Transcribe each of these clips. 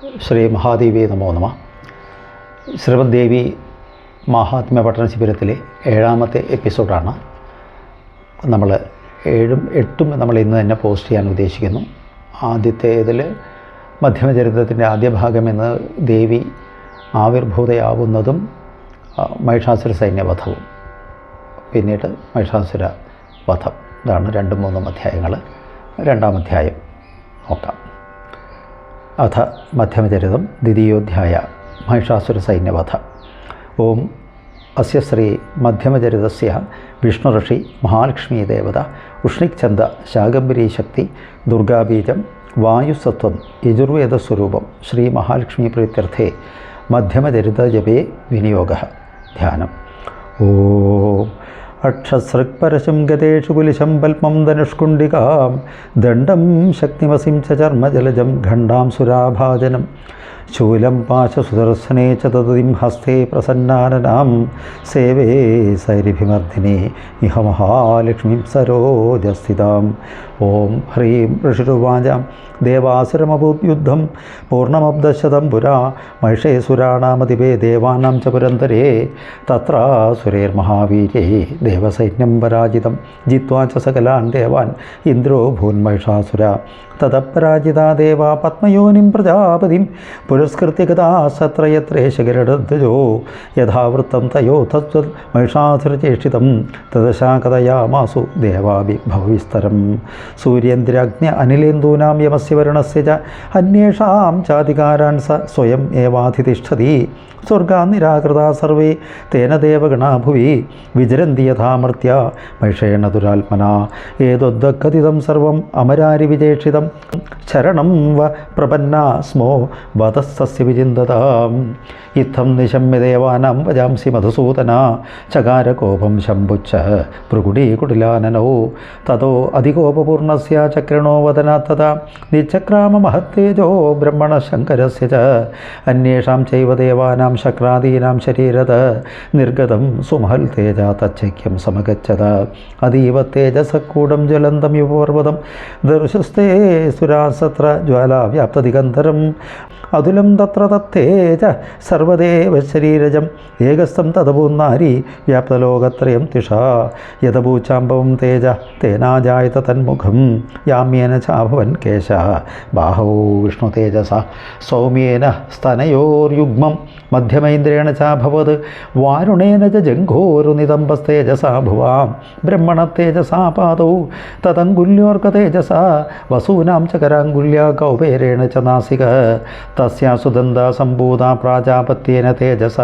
ശ്രീ മഹാദേവി നമോ നമ. ശ്രീമദ്ദേവി മഹാത്മ്യ പഠന ശിബിരത്തിലെ ഏഴാമത്തെ എപ്പിസോഡാണ്. നമ്മൾ ഏഴും എട്ടും നമ്മൾ ഇന്ന് തന്നെ പോസ്റ്റ് ചെയ്യാൻ ഉദ്ദേശിക്കുന്നു. ആദ്യത്തേതിൽ മധ്യമചരിത്രത്തിന്റെ ആദ്യ ഭാഗം എന്ന് ദേവി ആവിർഭൂതയാവുന്നതും മഹിഷാസുര സൈന്യവധവും. പിന്നീട് മഹിഷാസുര വധം. ഇതാണ് രണ്ടും മൂന്നും അധ്യായങ്ങൾ രണ്ടാം അധ്യായം. നോക്കാം. അഥ മധ്യമചരിതം ദ്വിതീയോധ്യായ മഹിഷാസുര സൈന്യവധ ഓം അസ്യ ശ്രീ മധ്യമചരിതസ്യ വിഷ്ണുഋഷി മഹാലക്ഷ്മീ ദേവത ഉഷ്ണിക്ഛന്ദ ശാകംബരീ ശക്തി ദുർഗാബീജം വായുസത്വം യജുർവേദസ്വരൂപം ശ്രീ മഹാലക്ഷ്മീ പ്രീത്യർത്ഥേ മധ്യമചരിതജപേ വിനിയോഗ ധ്യാനം. ഓം അക്ഷസൃക്പരശം ഗതേഷു കുലിശം പൽമം ധനുഷ്കുണ്ടികാം ദണ്ഡം ശക്തിമസിം ചർമ്മജലജം ഖണ്ഡാം സുരാഭാജനം ശൂലം പാശ സുദർശനേ ചതതിം ഹസ്തേ പ്രസന്നാനനാം. സേവേ സൈരിഭിമർദ്ദിനി ഇഹ മഹാലക്ഷ്മീം സരോജസ്ഥിതാം. ഓം ഹ്രീം ഋഷിരുവാചാം. ദേവാസുരമഭൂദ്യുദ്ധം പൂർണമബ്ദശതം പുരാ മഹിഷേസുരാണാമതിപേ ദേവാനാം ച പുരന്തരേ. തത്രാസുരേർമഹാവീര്യേ ദേവസൈന്യം പരാജിതം. ജിത്വാ ച സകലാൻ ദേവാൻ. ഇന്ദ്രോ ഭൂന്മഹിഷാസുര തതപരാജിതാ ദേവ പത്മയോനിം പ്രജാപതിം. പുരസ്കൃത്യ ഗതാ സത്രയത്രേശകരടധ്വജോ യഥാവൃത്തം തയോ തത്വ മഹിഷാസുരചേഷിതം തദശാകഥയാമാസു ദേവാഭി ഭവവിസ്തരം. സൂര്യേന്ദ്രാഗ്ന്യ അനിലേന്ദൂനാം യമസ്യ വരുണസ്യ ച അന്യേഷാം ചാധികാരാൻ സ സ്വയം ഏവാധിതിഷ്ഠതി. സ്വർഗാ നിരാകൃതാ സർവേ തേന ദേവഗണാ ഭുവി. വിചരന്തി യഥാമർത്യ മഹിഷേണ ദുരാത്മന. ഏതൊദ്ദക്കഥിതം സർവം അമരാരി വിജേഷിതം ശരണം വ പ്രപന്നാസ്മോ വധസ്സസ്യ വിചിന്തതാം. ഇത്തം നിശമ്യ ദേവാനാം വജാംസി മധുസൂദന. ചകാരകോപം ശംഭുച്ച ഭൃഗുടീകുടിലാനനോ തതോ അധികോപപൂർണസ്യ ചക്രണോ വദന തഥാ നിച്ചക്രാമ മഹത്തേജോ ബ്രഹ്മണ ശങ്കരസ്യ ച. അന്യേഷാം ചൈവ ദേവാനാം ശക്രാദീനാം ശരീരത. നിർഗതം സുമഹൽ തേജ തച്ചൈക്യം സമഗച്ഛത. അതീവ തേജസക്കൂടം ജ്വലന്തം യുപർവതം ദർശസ്തേ സുരാസത്ര ജ്വാലാവ്യാപ്തദിഗന്ധരം അതുലം തത്ര തത്തേജ സർവദേവശരീരജം ഏകസ്ഥം തതപൂന്നാരി വ്യാപ്തലോകത്രയം തിഷ. യഥഭൂച്ചാമ്പവം തേജ തേനാജായത തന്മുഖം. യാമ്യേന ചാഭവൻ കേശ. ബാഹവോ വിഷ്ണു തേജസ. സൗമ്യേന സ്തനയോർയുഗ്മം. മധ്യമൈന്ദ്രേണ ചാഭവത്. വാരുണേന ച ജംഘോരുനിതംബസ്തേജസാ ഭുവാം. ബ്രഹ്മണ തേജസാ പാദൗ. തതങ്കുല്യോർക്ക തേജസ. വസൂനാം ച ചകരാങ്കുല്യാകൗപേരേണ ച നാസിക. തസ്യാ സുദന്ത സംഭൂത പ്രാജാപത്യേന തേജസ.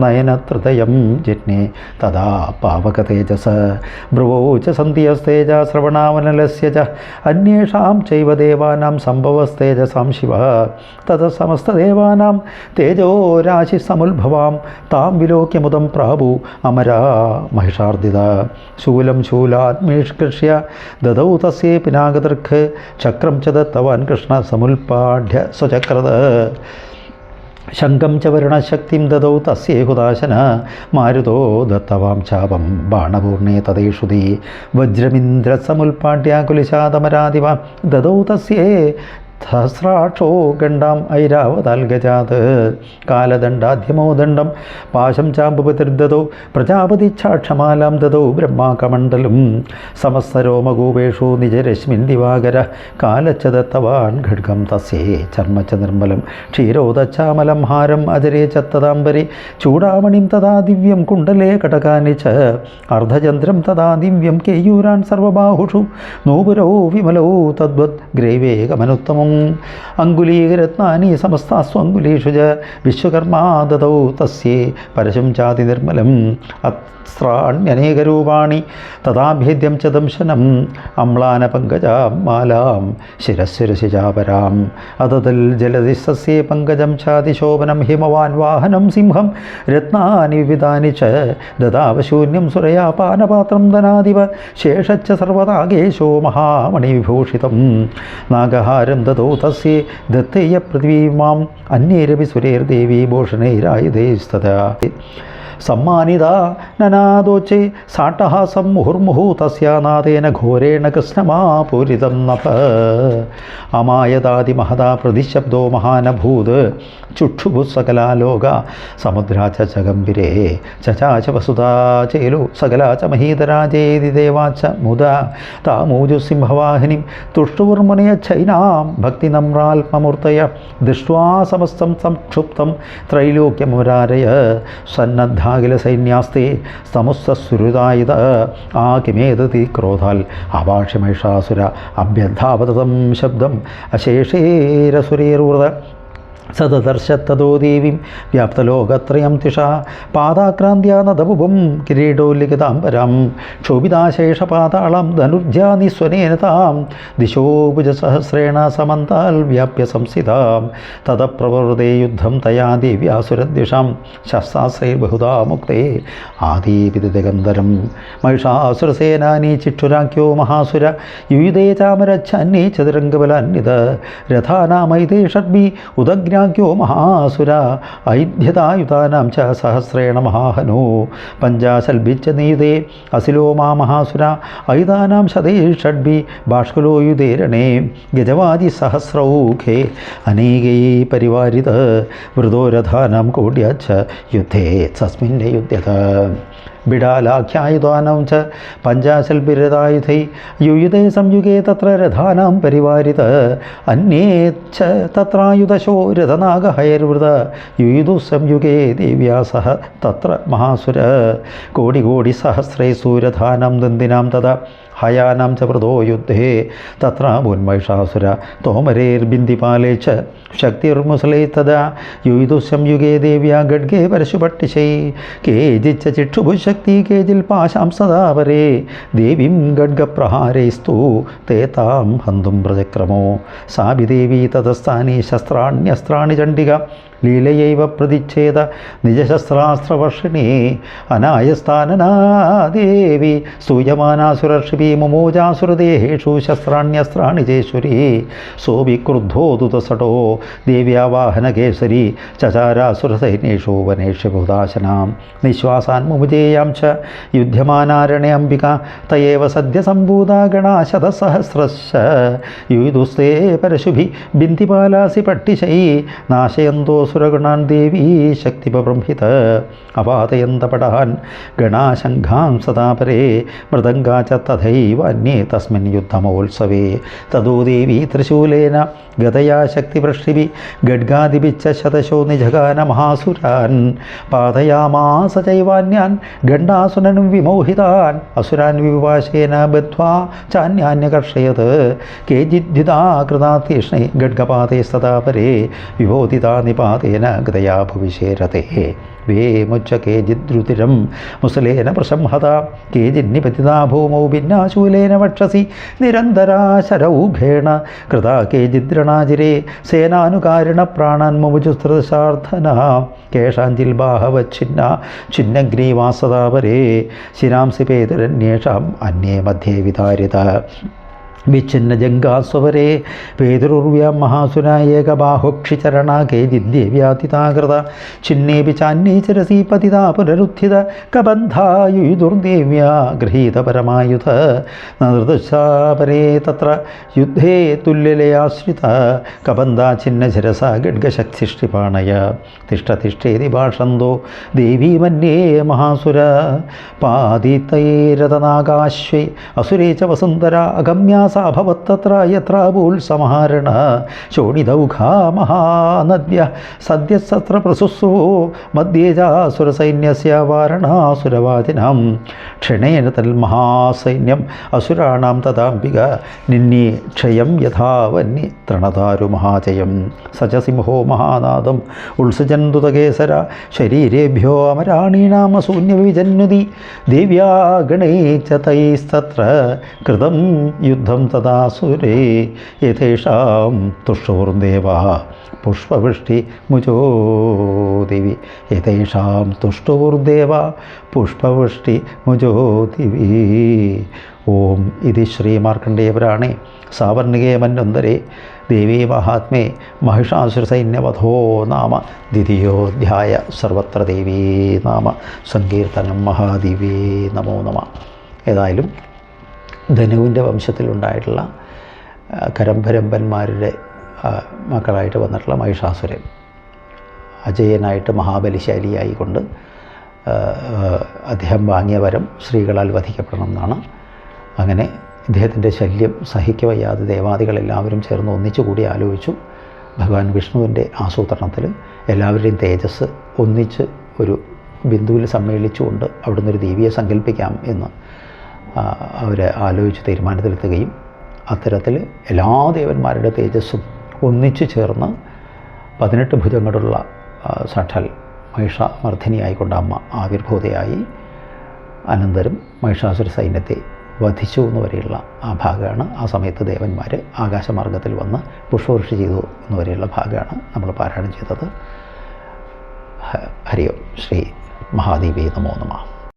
നയനത്രതയം ജിജ്ഞേ തഥാ പാവക തേജസ. ഭ്രുവോ ച സന്ധ്യസ്തേജ ശ്രവണാവനലസ്യ ച. അന്യേഷാം ചൈവ ദേവാനാം സംഭവസ്തേജസാം ശിവ. തത സമസ്തദേവാനാം തേജോ രാശി സമുത്ഭവാം. താം വിലോക്യമുദം പ്രാപു അമരാ മഹിഷാർദിത ശൂലം ശൂലാത്മീഷ്കൃഷ്യ ദദൗ തസ്യേ പിനാഗതൃഖ് ചക്രം ച ദത്തവാൻ കൃഷ്ണ സമുൽപാഠ്യ സ്വചക്രത. ശങ്കം ച വരുണശക്തിം ദദൗ തസ്യേഹുദാശന മാരുതോ ദത്തവാം ചാപം ബാണപൂർണേ തദേഷുതി വജ്രമിന്ദ്രസമുൽപാട്യാകുലിശാതമരാദിവ ദദൗ തസ്യേ സഹസ്രാക്ഷോ ഗണ്ഡാം ഐരാവതാൽഗജാത് കാലദണ്ഡാധ്യമോ ദണ്ഡം. പാശം ചാമ്പുപതിർദതോ പ്രജാപതിച്ഛാക്ഷമാലാം ദതോ. ബ്രഹ്മാകമണ്ഡലം. സമസ്തരോമകൂപേഷു നിജരശ്മിൻ ദിവാകര. കാലച്ച ദത്തവാൻ ഖഡ്ഗം തസ്യേ ചർമ്മച്ച നിർമ്മലം. ക്ഷീരോദച്ചാമലം ഹാരം അജരേ ചത്തതാംബരി. ചൂടാമണിം തഥാ ദിവ്യം കുണ്ടലേ കടകാനി ച. അർദ്ധചന്ദ്രം തഥാ ദിവ്യം കേയൂരാൻ സർവബാഹുഷു. നൂപുരോ വിമലോ തദ്വത്. ഗ്രൈവേകമനുത്തമം അങ്കുലീകരത്നാനി സമസ്താസ്വ അങ്കുലീഷു ച വിശ്വകർമാ ദതൗ തസ്യേ പരശും ചാതി നിർമ്മലം അസ്രാണ്യനേകരൂപാണി തഥാഭേദ്യം ച ദംശനം അമ്ലാനപങ്കജാം മാലാം ശിരശിരശിജാപരാം അതതൽ ജലതി സസ്യേ പങ്കജം ചാതിശോഭനം ഹിമവാൻ വാഹനം സിംഹം രത്നാനി വിവിധാനി ച ദദാവശൂന്യം സുരയാ പാനപാത്രം ധനാധിപ ശേഷച്ച സർവതാകേശോ മഹാമണിവിഭൂഷിതം നാഗഹാരം ദതോ തസ്യേ ദത്തേയ പൃഥ്വീമാം അന്യേരപി സുരേർദേവീ ഭൂഷണൈരായുധേസ്തത സമ്മാനിത നനാദോച്ചെ സാട്ടഹാസം മുഹുർമുഹു തസ്യാനാഥേന ഘോരേണ കൃഷ്ണമാപൂരിതം നഭ. അമായതാതി മഹതാ പ്രതിശബ്ദോ മഹാനഭൂത്. ചുക്ഷുഭു സകലാലോക സമുദ്രാ ച ചഗംബിരേ ചചാച വസുതാ ചേലു സകലാ ച മഹീതരാജേതി ദേവാച്ച മുദ താമൂജു സിംഹവാഹിനിം ഭക്തി നമ്രാത്മമൂർത്തയ ദൃഷ്ട്വാ സമസ്തം സംക്ഷുപ്തം ത്രൈലോക്യമുരാരയ സന്നദ്ധാകില സൈന്യാസ്തേ സമുസ്തസുരുതായുധ ആ കിമേതതി ക്രോധാൽ അഭാഷ്യമൈഷാസുര അഭ്യന്ധാവതം ശബ്ദം അശേഷേരസുരേർവൃത സദദർശത്തതോ ദേവീം വ്യാപ്തലോകത്രയം തിഷ. പാദാക്രാന്ത്യാ നദപുപം കിരീടോല്ലിഖിതാംബരം. ക്ഷോഭിതാശേഷപാതാളം പാതാളം താം. ദിശോഭുജസഹസ്രേണ സമന്താൽ വ്യാപ്യ സംസ്ഥിതാം തതപ്രവൃതേ യുദ്ധം തയാ ദേവ്യാസുരദ്വിഷാം ശസ്ത്രാശ്രൈർബഹുധാ മുക്തേ ആദീപിതഗന്ധരം. മഹിഷാസുരസേനാനി ചിക്ഷുരാഖ്യോ മഹാസുര. യുയുധേ ചാമരച്ഛന്നേ ചതുരംഗബലാന്വിത. രഥാനാമൈതേ ഷഡ്ഭി ഉദഗ്നാഖ്യോ മഹാസുര ഐധ്യതായുതാനാം ച സഹസ്രേണ മഹാഹനോ. പഞ്ചാശൽഭിച്ച നീതേ അസിലോ മാ മഹാസുര ഐതാനാം ശതേ ഷഡ്ഭി ബാഷ്കുലോ യുധേരണേ ഗജവാദി സഹസ്രൗഖേ അനേകൈ പരിവാരിത വൃതോരഥാനാം ച യുദ്ധേ സസ്മിന്റെ യുദ്ധ്യത ബിഡാലാഖ്യായുധാനം ച പഞ്ചാശൽ ബിരദായുധൈ യുയുധേ സംയുഗേ തത്ര രഥാനാം പരിവാരിത അന്യേ ച തത്രായുധശോ രഥനാഗഹയർവൃത യുയുധു സംയുഗേ ദേവ്യാസ തത്ര മഹാസുര കോടി കോടി സഹസ്രേ സൂരധാനം ദന്തിനാം തഥാ ഹയാനാം ച വൃതോ യുദ്ധേ. തത്ര മുന്മൈഷാസുര തോമരേർബിന്ദിപാലേ ച ശക്തിർമുസലൈ തഥാ യുയുദുസ്യം സംയുഗേ ദേവ്യാ ഗഡ്ഗേ പരശുപട്ടിശൈ. കേജിച്ച ചിക്ഷുഭുശക്തി കേജിൽ പാശാം സദാ പരേ ദേവീം ഗഡ്ഗപ്രഹാരൈസ്തു തേ താം ഹന്തും പ്രചക്രമോ സാബിദേവി തതസ്ഥാനി ശസ്ത്രാണ്യസ്ത്രാണി ചണ്ഡിക. ലീലയൈവ പ്രതിച്ഛേദ നിജശസ്ത്രാസ്ത്രവർഷിണി അനായസ്ഥാനനാദേവി സ്തൂയമാനാസുരർഷിപി മുമോജാസുരദേഹേഷു ശസ്ത്രാണ്യസ്ത്രാണി ചേശ്വരി സോപി ക്രുദ്ധോതുതസടോ ദേവ്യാവാഹനകേസരി ചചാരാസുരസൈന്യേഷു വനേഷു ബുധാശനാം നിശ്വാസാൻ മുമുജേയാം ച യുധ്യമാനാരണേ അംബിക തയേവ സദ്യസംഭൂത ഗണാശതസഹസ്രശ യുദുസ്തേ പരശുഭി ബിന്ദിപാലാസി പട്ടിശൈ നാശയന്തോ സുരഗണാൻ ദേവീ ശക്തിപബ്രംഹിത. അപാതയന്തപടാൻ ഗണാശങ്കാം സദാപരേ മൃദംഗാ ച തഥൈവ അന്യേ തസ്മിൻ യുദ്ധമോത്സവേ തതോ ദേവീ ത്രിശൂലേന ഗതയാ ശക്തിവൃഷ്ടിഭി ഗഡ്ഗാദിപിച്ച ശതശോ നിജഗാന മഹാസുരാൻ. പാതയാമാസ ചൈവാന്യാൻ ഗണ്ഡാസുരനും വിമോഹിതാൻ അസുരാൻ വിവാശേന ബദ്ധ്വാ ചാന്യാന്യകർഷയത്. കേജിദ്യുതാ കൃതാ തീഷ്ണേ ഗഡ്ഗപാതേ സദാ പരേ വിബോധിതാ നിപാതേന ഗതയാ ഭവിഷേരതേ വേമുച്ച കേജിദ്രുതിരം മുസലേന പ്രശംഹത കേജിന്നിപതിതാ ഭൂമൗ ഭിന്നാശൂലേന വക്ഷസി. നിരന്തരാശരൗഘേണ കൃത കേജിദ്രണാജിരേ സേനാനുകാരിണ പ്രാണാൻ മുമുജുസ്തൃശാർത്ഥന കേഷാഞ്ചിൽ ബാഹവച്ഛിന്ന ഛിന്നഗ്നീവാസതാപരേ ശിരാംസി പേതരന്യേഷാം അന്യേ മധ്യേ വിതാരിത. വിച്ഛിന്ന ജംഗാസ്വരേ. പേതുർവ്യാം മഹാസുനായേകബാഹുക്ഷിചരണ ചിന്നേപി ചാന്യേ ചരസി പതിതാ പുനരുദ്ധിത. കബന്ധായുദുർദേവ്യാ ഗൃഹീത പരമായുധ നൃതശാപരേ തത്ര യുദ്ധേ തുല്യലയാശ്രിത. കബന്ധാ ഛിന്നശരസ ഗഡ്ഗശക്തിഷ്ടിപാണയ. തിഷ്ടതിഷ്ഠേതി ഭാഷന്തോ. ദേവീ മന്യേ മഹാസുര. പാതിത്തൈരതനാകാശ്വൈ അസുരേ ച വസുന്ധര അഗമ്യാസ അഭവത്തത്ര യത്ര ഭൂത്സംഹാരണ ശോണിതൗഘാ മഹാനദ്യ. സദ്യസത്ര പ്രസുസു മധ്യേ ചാസുരസൈന്യസ്യ വാരണാസുരവാദിനാം ക്ഷണേന തന്മഹാസൈന്യം അസുരാണാം തഥാംബിക നിന്നി ക്ഷയം യഥാവന്യ തൃണതാരു മഹാജയം. സജസിംഹോ മഹാനാദം. ഉത്സജന്തുതകേസര. ശരീരേഭ്യോ അമരാണീണാമശൂന്യവിജന്യുതി ശൂന്യവിജന്യുതി. ഗണേ ച തൈസ്തത്ര. കൃതം യുദ്ധം തദാസുരേ യഥേഷാം തുഷ്ടോർദേവ പുഷ്പവൃഷ്ടി മുജോദിവി യഥേഷാം തുഷ്ടൂർദേവ പുഷ്പവൃഷ്ടി മുജോദിവി ഓം ഇത് ശ്രീമാർക്കണ്ഡേയപുരാണേ സാവർണികേ മന്വന്തരേ ദേവീ മഹാത്മേ മഹിഷാസുരസൈന്യവധോ നാമ ദ്വിതീയോധ്യായ സർവത്ര ദേവീ നാമ സങ്കീർത്തനം മഹാദേവീ നമോ നമ ഏതായാലും ധനുവിന്റെ വംശത്തിലുണ്ടായിട്ടുള്ള കരംഭരമ്പന്മാരുടെ മക്കളായിട്ട് വന്നിട്ടുള്ള മഹിഷാസുരൻ. അജയനായിട്ട് മഹാബലിശാലിയായിക്കൊണ്ട് അദ്ദേഹം വാങ്ങിയ വരം സ്ത്രീകളാൽ വധിക്കപ്പെടണം എന്നാണ്. അങ്ങനെ ഇദ്ദേഹത്തിന്റെ ശല്യം സഹിക്കവയ്യാതെ ദേവാദികളെല്ലാവരും ചേർന്ന് ഒന്നിച്ചുകൂടി ആലോചിച്ചു. ഭഗവാൻ വിഷ്ണുവിന്റെ ആസൂത്രണത്തിൽ എല്ലാവരുടെയും തേജസ് ഒന്നിച്ച് ഒരു ബിന്ദുവിൽ സമ്മേളിച്ചുകൊണ്ട് അവിടുന്ന് ഒരു ദേവിയെ സങ്കല്പിക്കാം എന്ന് അവർ ആലോചിച്ച് തീരുമാനത്തിലെത്തുകയും അത്തരത്തിൽ എല്ലാ ദേവന്മാരുടെ തേജസ്സും ഒന്നിച്ചു ചേർന്ന് പതിനെട്ട് ഭുജങ്ങളുള്ള സഠൽ മഹിഷ മർദ്ദിനിയായിക്കൊണ്ട് അമ്മ ആവിർഭൂതയായി അനന്തരം മഹിഷാസുര സൈന്യത്തെ വധിച്ചു എന്ന് വരെയുള്ള ആ ഭാഗമാണ്. ആ സമയത്ത് ദേവന്മാർ ആകാശമാർഗത്തിൽ വന്ന് പുഷ്പവൃഷ്ടി ചെയ്തു എന്ന് വരെയുള്ള ഭാഗമാണ് നമ്മൾ പാരായണം ചെയ്തത്. ഹരിയോ ശ്രീ മഹാദേവി നമോ നമ.